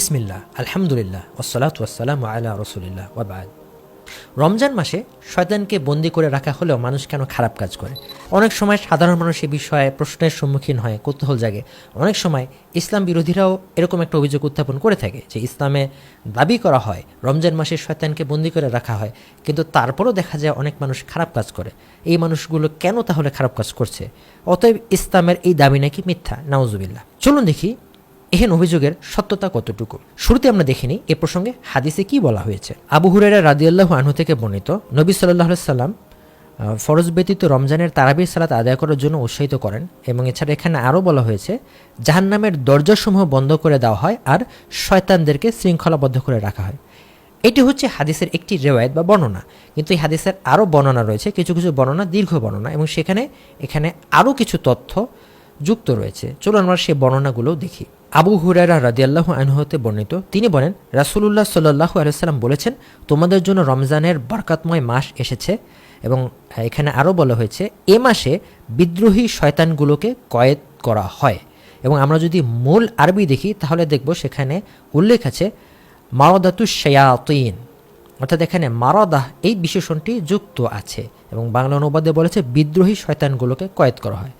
বিসমিল্লাহ, আলহামদুলিল্লাহ ওসলাত ওয়াসালাম আলা রসুলিল্লাহ ওয়াবাদ রমজান মাসে শয়তানকে বন্দি করে রাখা হলেও মানুষ কেন খারাপ কাজ করে? অনেক সময় সাধারণ মানুষ এ বিষয়ে প্রশ্নের সম্মুখীন হয়, কৌতূহল জাগে। অনেক সময় ইসলাম বিরোধীরাও এরকম একটা অভিযোগ উত্থাপন করে থাকে যে ইসলামে দাবি করা হয়, রমজান মাসে শয়তানকে বন্দি করে রাখা হয়, কিন্তু তারপরও দেখা যায় অনেক মানুষ খারাপ কাজ করে। এই মানুষগুলো কেন তাহলে খারাপ কাজ করছে? অতএব ইসলামের এই দাবি নাকি মিথ্যা, নাউজুবিল্লাহ। চলুন দেখি এহেন অভিযোগের সত্যতা কতটুকু? শুরুতে আমরা দেখিনি এ প্রসঙ্গে হাদিসে কি বলা হয়েছে। আবু হুরেরা রাদিয়াল্লাহ আনহু থেকে বর্ণিত, নবী সাল্লাহ সাল্লাম ফরজ ব্যতীত রমজানের তারাবির সালাত আদায় করার জন্য উৎসাহিত করেন এবং এছাড়া এখানে আরও বলা হয়েছে, জাহান্নামের দরজাসমূহ বন্ধ করে দেওয়া হয় আর শয়তানদেরকে শৃঙ্খলাবদ্ধ করে রাখা হয়। এটি হচ্ছে হাদিসের একটি রেওয়ায়ত বা বর্ণনা। কিন্তু এই হাদিসের আরও বর্ণনা রয়েছে, কিছু কিছু বর্ণনা দীর্ঘ বর্ণনা এবং সেখানে, এখানে আরও কিছু তথ্য যুক্ত রয়েছে। চলুন আমরা সেই বর্ণনাগুলোও দেখি। আবু হুরারা রাদিয়াল্লাহ আনহতে বর্ণিত, তিনি বলেন, রাসুলুল্লাহ সাল্লাহু আলসালাম বলেছেন, তোমাদের জন্য রমজানের বরকাতময় মাস এসেছে এবং এখানে আরও বলা হয়েছে, এ মাসে বিদ্রোহী শয়তানগুলোকে কয়েদ করা হয়। এবং আমরা যদি মূল আরবি দেখি, তাহলে দেখব সেখানে উল্লেখ আছে, মারদাতু শেয়াতিন। অর্থাৎ এখানে মারদাহ এই বিশেষণটি যুক্ত আছে এবং বাংলা অনুবাদে বলেছে, বিদ্রোহী শয়তানগুলোকে কয়েদ করা হয়।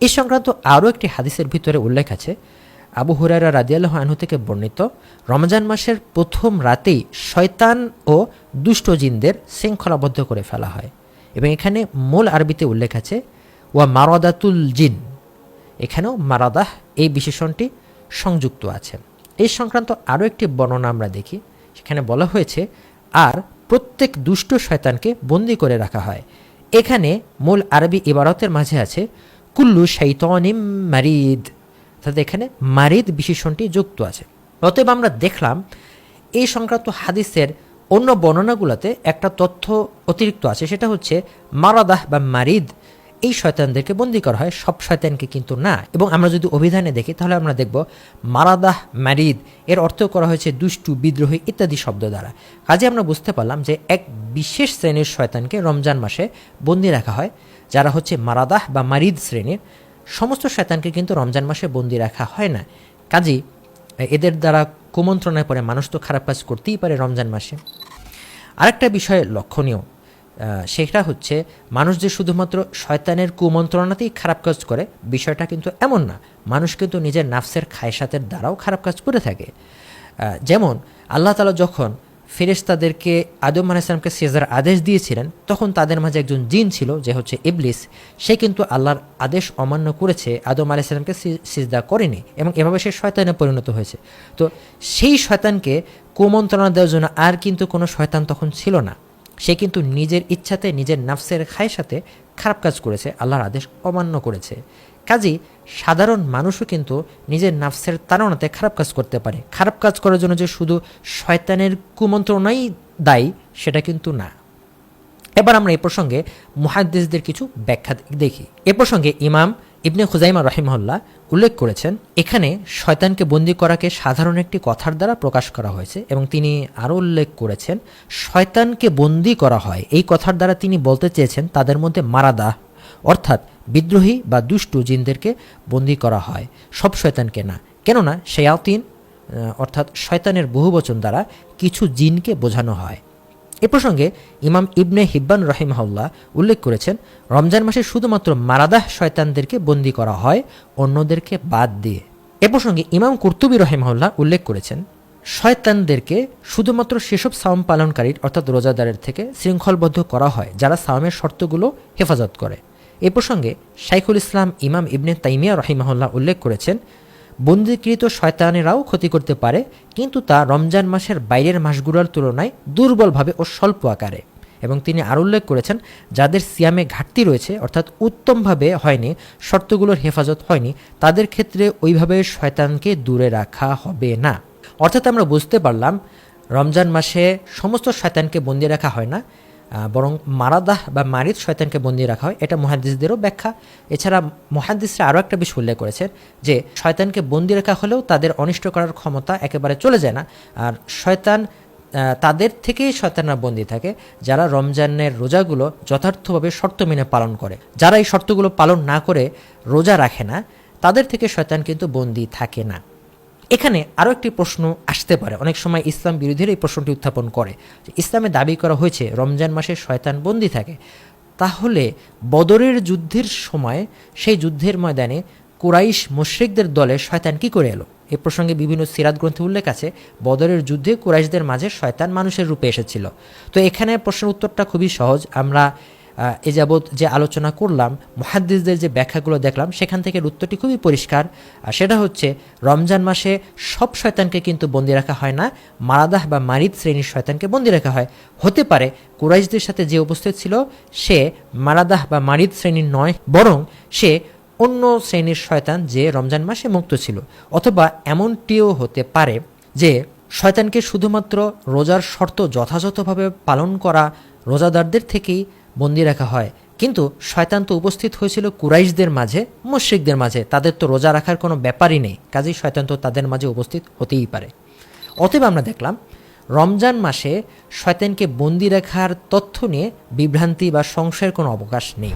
এ সংক্রান্ত আরও একটি হাদিসের ভিতরে উল্লেখ আছে আবু হুরারা রাদিয়াল্লাহ আনহু থেকে বর্ণিত, রমজান মাসের প্রথম রাতেই শয়তান ও দুষ্ট জিনদের শৃঙ্খলাবদ্ধ করে ফেলা হয়। এবং এখানে মূল আরবিতে উল্লেখ আছে, ওয়া মারাদাতুল জিন। এখানেও মারাদাহ এই বিশেষণটি সংযুক্ত আছে। এই সংক্রান্ত আরও একটি বর্ণনা আমরা দেখি, সেখানে বলা হয়েছে, আর প্রত্যেক দুষ্ট শয়তানকে বন্দি করে রাখা হয়। এখানে মূল আরবি ইবারতের মাঝে আছে, কুল্লু শৈতনিম মারিদ। অর্থাৎ এখানে মারিদ বিশেষণটি যুক্ত আছে। অতএব আমরা দেখলাম, এই সংক্রান্ত হাদিসের অন্য বর্ণনাগুলোতে একটা তথ্য অতিরিক্ত আছে, সেটা হচ্ছে মারাদাহ বা মারিদ, এই শয়তানদেরকে বন্দি করা হয়, সব শয়তানকে কিন্তু না। এবং আমরা যদি অভিধানে দেখি, তাহলে আমরা দেখব মারাদাহ ম্যারিদ এর অর্থ করা হয়েছে দুষ্টু, বিদ্রোহী ইত্যাদি শব্দ দ্বারা। কাজে আমরা বুঝতে পারলাম যে এক বিশেষ শ্রেণির শয়তানকে রমজান মাসে বন্দি রাখা হয়, যারা হচ্ছে মারাদাহ বা মারিদ শ্রেণির। সমস্ত শয়তানকে কিন্তু রমজান মাসে বন্দি রাখা হয় না। কাজেই এদের দ্বারা কুমন্ত্রণায় পরে মানুষ তো খারাপ কাজ করতেই পারে রমজান মাসে। আরেকটা বিষয় লক্ষণীয় সেটা হচ্ছে মানুষ যে শুধুমাত্র শয়তানের কুমন্ত্রণাতেই খারাপ কাজ করে, বিষয়টা কিন্তু এমন না। মানুষ কিন্তু নিজের নাফসের খায়সাতের দ্বারাও খারাপ কাজ করে থাকে। যেমন আল্লাহ তালা যখন ফেরেস্তাদেরকে আদম আলাইসলামকে সেজার আদেশ দিয়েছিলেন, তখন তাদের মাঝে একজন জিন ছিল যে হচ্ছে ইবলিস। সে কিন্তু আল্লাহর আদেশ অমান্য করেছে, আদম আলাইসালামকে সিজদা করেনি এবং এভাবে সে শয়তানে পরিণত হয়েছে। তো সেই শয়তানকে কুমন্ত্রণা দেওয়ার জন্য আর কিন্তু কোনো শয়তান তখন ছিল না। সে কিন্তু নিজের ইচ্ছাতে, নিজের নাফসের খায়ের সাথে খারাপ কাজ করেছে, আল্লাহর আদেশ অমান্য করেছে। কাজেই সাধারণ মানুষও কিন্তু নিজের নাফসের তাড়নাতে খারাপ কাজ করতে পারে। খারাপ কাজ করার জন্য যে শুধু শয়তানের কুমন্ত্রণাই দায়ী, সেটা কিন্তু না। এবার আমরা এ প্রসঙ্গে মুহাদ্দিসদের কিছু ব্যাখ্যা দেখি। এ প্রসঙ্গে ইমাম ইবনে খুজাইমা রহিমহল্লা উল্লেখ করেছেন, এখানে শয়তানকে বন্দি করাকে সাধারণ একটি কথার দ্বারা প্রকাশ করা হয়েছে এবং তিনি আরও উল্লেখ করেছেন, শয়তানকে বন্দি করা হয়, এই কথার দ্বারা তিনি বলতে চেয়েছেন তাদের মধ্যে মারাদা অর্থাৎ বিদ্রোহী বা দুষ্টু জিনদেরকে বন্দি করা হয়, সব শয়তানকে না। কেননা, শেয়াতিন অর্থাৎ শয়তানের বহুবচন দ্বারা কিছু জিনকে বোঝানো হয়। এ প্রসঙ্গে ইমাম ইবনে হিব্বান রহিমহল্লা উল্লেখ করেছেন, রমজান মাসে শুধুমাত্র মারাদাহ শয়তানদেরকে বন্দী করা হয়, অন্যদেরকে বাদ দিয়ে। এ প্রসঙ্গে ইমাম কুর্তুবী রহিমহল্লা উল্লেখ করেছেন, শয়তানদেরকে শুধুমাত্র সেসব সাওম পালনকারীর, অর্থাৎ রোজাদারের থেকে শৃঙ্খলবদ্ধ করা হয়, যারা সাওমের শর্তগুলো হেফাজত করে। এ প্রসঙ্গে শাইখুল ইসলাম ইমাম ইবনে তাইমিয়া রহিমহল্লা উল্লেখ করেছেন বন্দিকৃত শয়তানেরাও ক্ষতি করতে পারে, কিন্তু তা রমজান মাসের বাইরের মাসগুলোর তুলনায় দুর্বলভাবে ও স্বল্প আকারে। এবং তিনি আর উল্লেখ করেছেন, যাদের সিয়ামে ঘাটতি রয়েছে, অর্থাৎ উত্তমভাবে হয়নি, শর্তগুলোর হেফাজত হয়নি, তাদের ক্ষেত্রে ওইভাবে শয়তানকে দূরে রাখা হবে না। অর্থাৎ আমরা বুঝতে পারলাম, রমজান মাসে সমস্ত শয়তানকে বন্দি রাখা হয় না বরং মারাদাহ বা মারিদ শয়তানকে বন্দি রাখা হয়, এটা মহাদিসদেরও ব্যাখ্যা। এছাড়া মহাদিসরা আরও একটা বিষয় উল্লেখ করেছেন যে, শয়তানকে বন্দি রাখা হলেও তাদের অনিষ্ট করার ক্ষমতা একেবারে চলে যায় না। আর শয়তান তাদের থেকেই শয়তানরা বন্দি থাকে, যারা রমজানের রোজাগুলো যথার্থভাবে শর্ত মেনে পালন করে। যারা এই শর্তগুলো পালন না করে রোজা রাখে না, তাদের থেকে শয়তান কিন্তু বন্দি থাকে না। এখানে আরও একটি প্রশ্ন আসতে পারে। অনেক সময় ইসলাম বিরোধীরা এই প্রশ্নটি উত্থাপন করে। ইসলামে দাবি করা হয়েছে, রমজান মাসে শয়তান বন্দি থাকে। তাহলে বদরের যুদ্ধের সময়, সেই যুদ্ধের ময়দানে কুরাইশ মুশরিকদের দলে শয়তান কি করে এলো? এ প্রসঙ্গে বিভিন্ন সিরাত গ্রন্থে উল্লেখ আছে, বদরের যুদ্ধে কুরাইশদের মাঝে শয়তান মানুষের রূপে এসেছিল। তো এখানে প্রশ্নের উত্তরটা খুবই সহজ। আমরা এ যাবৎ যে আলোচনা করলাম, মহাদ্দিসদের যে ব্যাখ্যাগুলো দেখলাম, সেখান থেকে উত্তরটি খুবই পরিষ্কার। আর সেটা হচ্ছে, রমজান মাসে সব শয়তানকে কিন্তু বন্দি রাখা হয় না, মারাদাহ বা মারিদ শ্রেণির শয়তানকে বন্দি রাখা হয়। হতে পারে, কুরাইশদের সাথে যে উপস্থিত ছিল, সে মারাদাহ বা মারিদ শ্রেণির নয়, বরং সে অন্য শ্রেণির শয়তান যে রমজান মাসে মুক্ত ছিল। অথবা এমনটিও হতে পারে যে, শয়তানকে শুধুমাত্র রোজার শর্ত যথাযথভাবে পালন করা রোজাদারদের থেকেই বন্দি রাখা হয়। কিন্তু শয়তান তো উপস্থিত হয়েছিল কুরাইশদের মাঝে, মুশ্রিকদের মাঝে। তাদের তো রোজা রাখার কোনো ব্যাপারই নেই। কাজেই শয়তান তো তাদের মাঝে উপস্থিত হতেই পারে। অতএব আমরা দেখলাম, রমজান মাসে শয়তানকে বন্দি রাখার তথ্য নিয়ে বিভ্রান্তি বা সংশয়ের কোনো অবকাশ নেই।